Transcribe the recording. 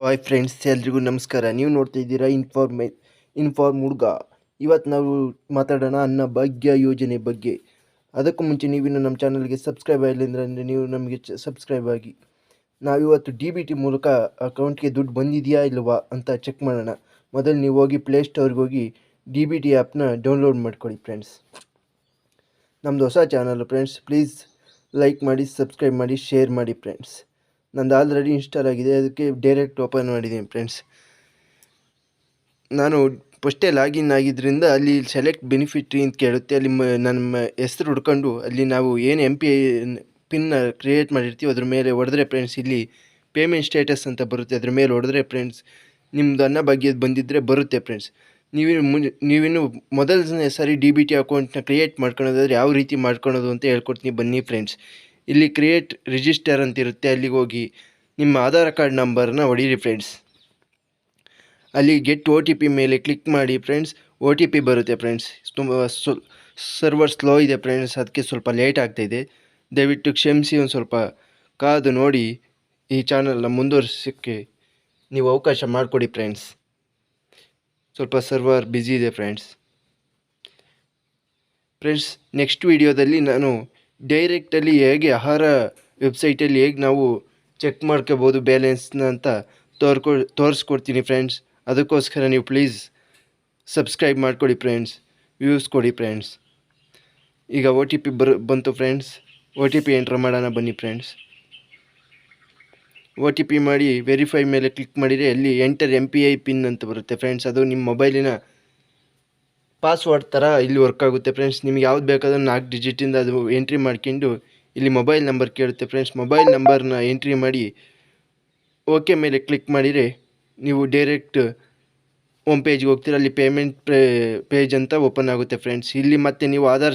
Hi friends ಎಲ್ರಿಗೂ ನಮಸ್ಕಾರ. ನೀವು ನೋಡ್ತಾ ಇದ್ದೀರಾ ಇನ್ಫಾರ್ಮೇ ಇನ್ಫಾರ್ಮ್ ಹುಡುಗ. ಇವತ್ತು ನಾವು ಮಾತಾಡೋಣ ಅನ್ನ ಭಾಗ್ಯ ಯೋಜನೆ ಬಗ್ಗೆ. ಅದಕ್ಕೂ ಮುಂಚೆ ನೀವಿನ್ನು ನಮ್ಮ ಚಾನಲ್ಗೆ ಸಬ್ಸ್ಕ್ರೈಬ್ ಆಗಿಲ್ಲ ಅಂದರೆ ನೀವು ನಮಗೆ ಸಬ್ಸ್ಕ್ರೈಬ್ ಆಗಿ. ನಾವಿವತ್ತು ಡಿ ಬಿ ಟಿ ಮೂಲಕ ಅಕೌಂಟ್ಗೆ ದುಡ್ಡು ಬಂದಿದೆಯಾ ಇಲ್ಲವಾ ಅಂತ ಚೆಕ್ ಮಾಡೋಣ. ಮೊದಲು ನೀವು ಹೋಗಿ ಪ್ಲೇಸ್ಟೋರ್ಗೆ ಹೋಗಿ ಡಿ ಬಿ ಟಿ ಆ್ಯಪ್ನ ಡೌನ್ಲೋಡ್ ಮಾಡ್ಕೊಳ್ಳಿ ಫ್ರೆಂಡ್ಸ್ ನಮ್ಮದು ಹೊಸ ಚಾನಲ್ ಫ್ರೆಂಡ್ಸ್ ಪ್ಲೀಸ್ ಲೈಕ್ ಮಾಡಿ ಸಬ್ಸ್ಕ್ರೈಬ್ ಮಾಡಿ ಶೇರ್ ಮಾಡಿ ಫ್ರೆಂಡ್ಸ್ ನಂದು ಆಲ್ರೆಡಿ ಇನ್ಸ್ಟಾಲ್ ಆಗಿದೆ, ಅದಕ್ಕೆ ಡೈರೆಕ್ಟ್ ಓಪನ್ ಮಾಡಿದ್ದೀನಿ ಫ್ರೆಂಡ್ಸ್ ನಾನು ಫಸ್ಟೇ ಲಾಗಿನ್ ಆಗಿದ್ದರಿಂದ ಅಲ್ಲಿ ಸೆಲೆಕ್ಟ್ ಬೆನಿಫಿಟ್ ಅಂತ ಕೇಳುತ್ತೆ, ಅಲ್ಲಿ ನನ್ನ ಹೆಸರು ಹುಡ್ಕೊಂಡು ಅಲ್ಲಿ ನಾವು ಏನು ಎಂ ಪಿ ಪಿನ್ನ ಕ್ರಿಯೇಟ್ ಮಾಡಿರ್ತೀವಿ ಅದ್ರ ಮೇಲೆ ಹೊಡೆದ್ರೆ ಫ್ರೆಂಡ್ಸ್ ಇಲ್ಲಿ ಪೇಮೆಂಟ್ ಸ್ಟೇಟಸ್ ಅಂತ ಬರುತ್ತೆ, ಅದ್ರ ಮೇಲೆ ಹೊಡೆದ್ರೆ ಫ್ರೆಂಡ್ಸ್ ನಿಮ್ಮದು ಅನ್ನ ಭಾಗ್ಯದ ಬಂದಿದ್ದರೆ ಬರುತ್ತೆ ಫ್ರೆಂಡ್ಸ್ ನೀವು ಮುಂದೆ ನೀವಿನ್ನು ಮೊದಲನೇ ಸಾರಿ ಡಿ ಬಿ ಟಿ ಅಕೌಂಟ್ನ ಕ್ರಿಯೇಟ್ ಮಾಡ್ಕೊಳೋದಾದ್ರೆ ಯಾವ ರೀತಿ ಮಾಡ್ಕೊಳೋದು ಅಂತ ಹೇಳ್ಕೊಡ್ತೀನಿ ಬನ್ನಿ ಫ್ರೆಂಡ್ಸ್ ಇಲ್ಲಿ ಕ್ರಿಯೇಟ್ ರಿಜಿಸ್ಟರ್ ಅಂತ ಇರುತ್ತೆ ಅಲ್ಲಿಗೆ ಹೋಗಿ ನಿಮ್ಮ ಆಧಾರ್ ಕಾರ್ಡ್ ನಂಬರ್ನ ಹೊಡೀರಿ ಫ್ರೆಂಡ್ಸ್ ಅಲ್ಲಿ ಗೆಟ್ ಓ ಟಿ ಪಿ ಮೇಲೆ ಕ್ಲಿಕ್ ಮಾಡಿ ಫ್ರೆಂಡ್ಸ್ ಒ ಟಿ ಪಿ ಬರುತ್ತೆ ಫ್ರೆಂಡ್ಸ್ ತುಂಬ ಸರ್ವರ್ ಸ್ಲೋ ಇದೆ ಫ್ರೆಂಡ್ಸ್ ಅದಕ್ಕೆ ಸ್ವಲ್ಪ ಲೇಟ್ ಆಗ್ತಾಯಿದೆ ದಯವಿಟ್ಟು ಕ್ಷಮಿಸಿ ಒಂದು ಸ್ವಲ್ಪ ಕಾದು ನೋಡಿ ಈ ಚಾನಲ್ನ ಮುಂದುವರ್ಸೋಕ್ಕೆ ನೀವು ಅವಕಾಶ ಮಾಡಿಕೊಡಿ ಫ್ರೆಂಡ್ಸ್ ಸ್ವಲ್ಪ ಸರ್ವರ್ ಬ್ಯುಸಿ ಇದೆ ಫ್ರೆಂಡ್ಸ್ ಫ್ರೆಂಡ್ಸ್ ನೆಕ್ಸ್ಟ್ ವಿಡಿಯೋದಲ್ಲಿ ನಾನು ಡೈರೆಕ್ಟಲ್ಲಿ ಹೇಗೆ, ಆಹಾರ ವೆಬ್ಸೈಟಲ್ಲಿ ಹೇಗೆ ನಾವು ಚೆಕ್ ಮಾಡ್ಕೋಬೋದು ಬ್ಯಾಲೆನ್ಸ್ನ ಅಂತ ತೋರ್ಕೊ, ತೋರಿಸ್ಕೊಡ್ತೀನಿ ಫ್ರೆಂಡ್ಸ್. ಅದಕ್ಕೋಸ್ಕರ ನೀವು ಪ್ಲೀಸ್ ಸಬ್ಸ್ಕ್ರೈಬ್ ಮಾಡಿಕೊಡಿ ಫ್ರೆಂಡ್ಸ್, ವ್ಯೂಸ್ ಕೊಡಿ ಫ್ರೆಂಡ್ಸ್. ಈಗ ಒ ಟಿ ಪಿ ಬರ್, ಬಂತು friends. O T P enter ಮಾಡೋಣ ಬನ್ನಿ ಫ್ರೆಂಡ್ಸ್. ಒ ಟಿ ಪಿ ಮಾಡಿ ವೆರಿಫೈ ಮೇಲೆ ಕ್ಲಿಕ್ ಮಾಡಿದರೆ ಅಲ್ಲಿ enter M P I pin ಅಂತ ಬರುತ್ತೆ ಫ್ರೆಂಡ್ಸ್. ಅದು ನಿಮ್ಮ ಮೊಬೈಲಿನ ಪಾಸ್ವರ್ಡ್ ಥರ ಇಲ್ಲಿ ವರ್ಕ್ ಆಗುತ್ತೆ ಫ್ರೆಂಡ್ಸ್ ನಿಮ್ಗೆ ಯಾವ್ದು ಬೇಕಾದ್ರೂ ನಾಲ್ಕು ಡಿಜಿಟಿಂದ ಅದು ಎಂಟ್ರಿ ಮಾಡ್ಕೊಂಡು ಇಲ್ಲಿ ಮೊಬೈಲ್ ನಂಬರ್ ಕೇಳುತ್ತೆ ಫ್ರೆಂಡ್ಸ್ ಮೊಬೈಲ್ ನಂಬರ್ನ ಎಂಟ್ರಿ ಮಾಡಿ ಓಕೆ ಮೇಲೆ ಕ್ಲಿಕ್ ಮಾಡಿದರೆ ನೀವು ಡೈರೆಕ್ಟ್ ಹೋಮ್ ಪೇಜ್ಗೆ ಹೋಗ್ತೀರ. ಅಲ್ಲಿ ಪೇಮೆಂಟ್ ಪೇಜ್ ಅಂತ ಓಪನ್ ಆಗುತ್ತೆ ಫ್ರೆಂಡ್ಸ್ ಇಲ್ಲಿ ಮತ್ತೆ ನೀವು ಆಧಾರ್